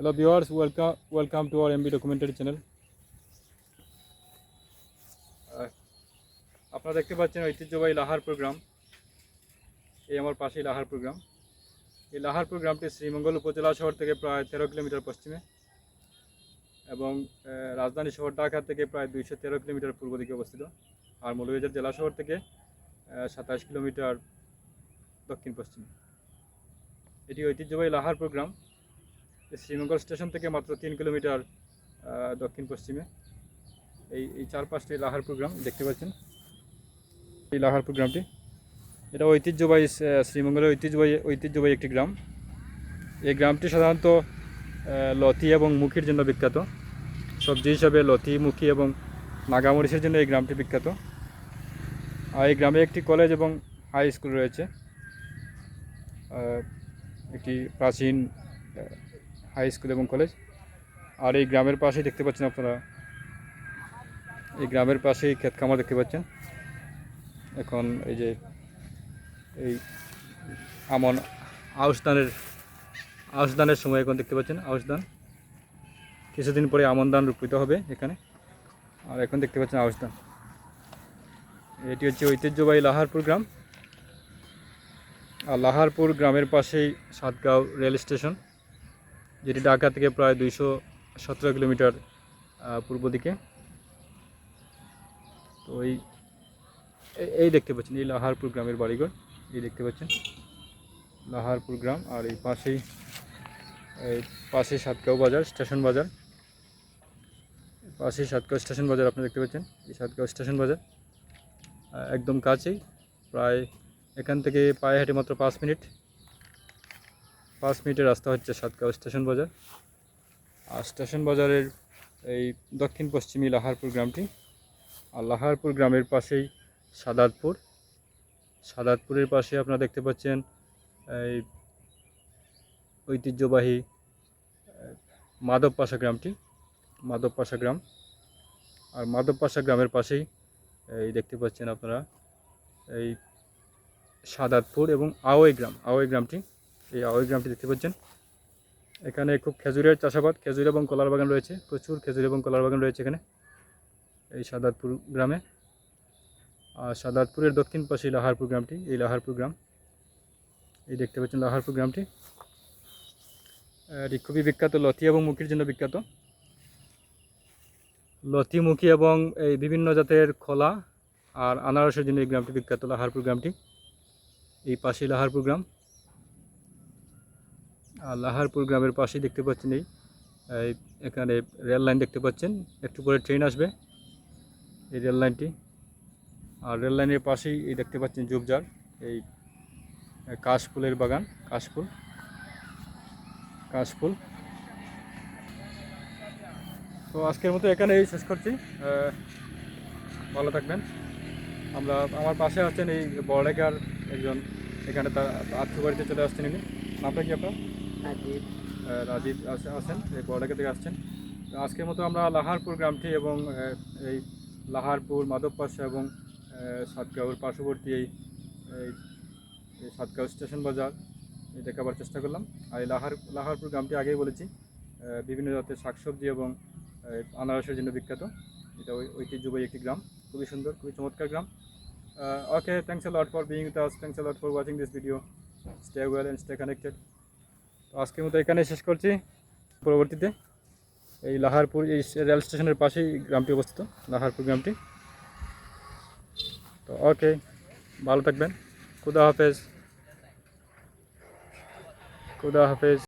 Hello viewers welcome welcome to our MB documentary channel আপনারা দেখতে পাচ্ছেন ঐতিহ্যবাহী লাহার প্রোগ্রাম এই আমার পাশেই লাহার প্রোগ্রাম এই লাহার প্রোগ্রামটি শ্রীমঙ্গল উপজেলা শহর থেকে প্রায় তেরো কিলোমিটার পশ্চিমে এবং রাজধানী শহর ঢাকা থেকে প্রায় দুইশো তেরো কিলোমিটার পূর্ব দিকে অবস্থিত। আর মৌলভীবাজার জেলা শহর থেকে সাতাশ কিলোমিটার দক্ষিণ পশ্চিমে। এটি ঐতিহ্যবাহী লাহার প্রোগ্রাম শ্রীমঙ্গল স্টেশন থেকে মাত্র তিন কিলোমিটার দক্ষিণ পশ্চিমে। এই এই চার পাঁচটি প্রোগ্রাম দেখতে পাচ্ছেন? এই লাহার প্রোগ্রামটি এটা ঐতিহ্যবাহী শ্রীমঙ্গলের ঐতিহ্যবাহী ঐতিহ্যবাহী একটি গ্রাম। এই গ্রামটি সাধারণত লতি এবং মুখির জন্য বিখ্যাত। সবজি হিসাবে লতি, মুখি এবং নাগামরিচের জন্য এই গ্রামটি বিখ্যাত। আর এই গ্রামে একটি কলেজ এবং হাই স্কুল রয়েছে। একটি প্রাচীন হাই স্কুল এবং কলেজ। আর এই গ্রামের পাশেই দেখতে পাচ্ছেন আপনারা, এই গ্রামের পাশেই ক্ষেত খামার দেখতে পাচ্ছেন। এখন এই যে এই আমন আউশ ধানের আউশ সময় এখন দেখতে পাচ্ছেন আউশ কিছুদিন পরে আমন ধান রোপিত হবে এখানে। আর এখন দেখতে পাচ্ছেন আউশ এটি হচ্ছে ঐতিহ্যবাহী লাহারপুর গ্রাম। আর লাহারপুর গ্রামের পাশেই সাতগাঁও রেল স্টেশন। যেটি ঢাকা থেকে প্রায় দুইশো সতেরো কিলোমিটার পূর্ব দিকে। তো এই এই- দেখতে পাচ্ছেন, এই লাহারপুর গ্রামের বাড়িঘর। এই দেখতে পাচ্ছেন, লাহারপুর গ্রাম আর এই পাশেই, এই পাশে সাতগাঁও বাজার, স্টেশন বাজার। পাশেই সাতগাঁও স্টেশন বাজার, আপনি দেখতে পাচ্ছেন, এই সাতগাঁও স্টেশন বাজার। একদম কাছেই, প্রায় এখান থেকে পায়ে হেঁটে মাত্র পাঁচ মিনিট। পাঁচ মিনিটের রাস্তা হচ্ছে সাতগাঁও স্টেশন বাজার। আর স্টেশন বাজারের এই দক্ষিণ পশ্চিমী লাহারপুর গ্রামটি। আর লাহারপুর গ্রামের পাশেই সাদাতপুর। সাদাতপুরের পাশে আপনারা দেখতে পাচ্ছেন এই ঐতিহ্যবাহী মাধবপাশা গ্রামটি, মাধবপাশা গ্রাম। আর মাধবপাশা গ্রামের পাশেই এই দেখতে পাচ্ছেন আপনারা এই সাদাতপুর এবং আওয়াই গ্রাম, আওয়াই গ্রামটি। এই আওয়াই গ্রামটি দেখতে পাচ্ছেন। এখানে খুব খেজুরের চাষাবাদ, খেজুর এবং কলার বাগান রয়েছে। প্রচুর খেজুর এবং কলার বাগান রয়েছে এখানে, এই সাদাতপুর গ্রামে। আর সাদাতপুরের দক্ষিণ পাশে লাহারপুর গ্রামটি, এই লাহারপুর গ্রাম। এই দেখতে পাচ্ছেন লাহারপুর গ্রামটি। এটি খুবই বিখ্যাত, লতি এবং মুখির জন্য বিখ্যাত। লতি, মুখী এবং এই বিভিন্ন জাতের খোলা আর আনারসের জন্য এই গ্রামটি বিখ্যাত, লাহারপুর গ্রামটি। এই পাশে লাহারপুর গ্রাম। লাহারপুর গ্রামের পাশেই দেখতে পাচ্ছেন এই। এখানে রেল লাইন দেখতে পাচ্ছেন। একটু পরে ট্রেন আসবে এই রেল লাইনটি। আর রেল লাইনের পাশেই এই দেখতে পাচ্ছেন ঝোপঝাড়, এই কাশফুলের বাগান, কাশফুল কাশফুল। তো আজকের মতো এখানেই শেষ করছি। ভালো থাকবেন। আমরা, আমার পাশে আছেন এই বড়লেখার একজন, এখানে তার আত্মীয় বাড়িতে চলে আসছেন ইনি। নামটা কি আপনার? রাজীব আহ, রাজীব আছেন এই বড়লেখা থেকে আসছেন। আজকের মতো আমরা লাহারপুর গ্রামটি এবং এই লাহারপুর মাধবপাশা এবং সাতগাঁওর পার্শ্ববর্তী এই সাতগাঁও স্টেশন বাজার এই দেখাবার চেষ্টা করলাম। আর এই লাহার লাহারপুর গ্রামটি আগেই বলেছি বিভিন্ন জাতের শাকসবজি এবং আনারসের জন্য বিখ্যাত। এটা ওই ঐতিহ্যবাহী একটি গ্রাম খুবই সুন্দর খুবই চমৎকার গ্রাম। Okay thanks a for being with us thanks a lot this video stay well and stay connected তো আজকের মতো এখানে শেষ করছি। পরবর্তীতে এই লাহারপুর এই রেল স্টেশনের পাশেই গ্রামটি অবস্থিত, লাহারপুর গ্রামটি। তো ওকে, ভালো থাকবেন। খুদা হাফেজ। খুদা হাফেজ।